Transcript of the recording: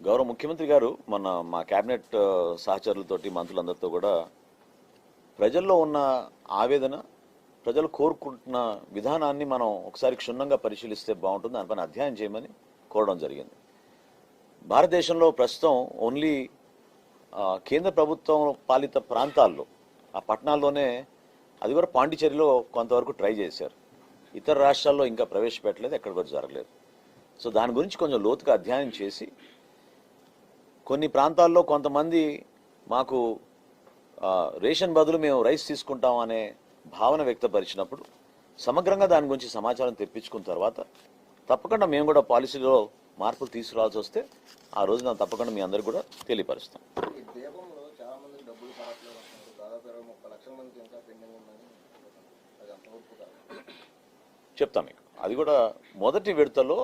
గౌరవ ముఖ్యమంత్రి గారు మన మా కేబినెట్ సహచరులతోటి మంత్రులందరితో కూడా ప్రజల్లో ఉన్న ఆవేదన ప్రజలు కోరుకుంటున్న విధానాన్ని మనం ఒకసారి క్షుణ్ణంగా పరిశీలిస్తే బాగుంటుంది. దానిపైన అధ్యయనం చేయమని కోరడం జరిగింది. భారతదేశంలో ప్రస్తుతం ఓన్లీ కేంద్ర ప్రభుత్వం పాలిత ప్రాంతాల్లో ఆ పట్టణాల్లోనే అది కూడా పాండిచేరిలో కొంతవరకు ట్రై చేశారు. ఇతర రాష్ట్రాల్లో ఇంకా ప్రవేశపెట్టలేదు ఎక్కడి వరకు జరగలేదు. సో దాని గురించి కొంచెం లోతుగా అధ్యయనం చేసి కొన్ని ప్రాంతాల్లో కొంతమంది మాకు రేషన్ బదులు మేము రైస్ తీసుకుంటాం అనే భావన వ్యక్తపరిచినప్పుడు సమగ్రంగా దాని గురించి సమాచారం తెప్పించుకున్న తర్వాత తప్పకుండా మేము కూడా పాలసీలో మార్పులు తీసుకురావాల్సి వస్తే ఆ రోజున తప్పకుండా మీ అందరికి కూడా తెలియపరుస్తాం. చెప్తాం మీకు. అది కూడా మొదటి విడతలో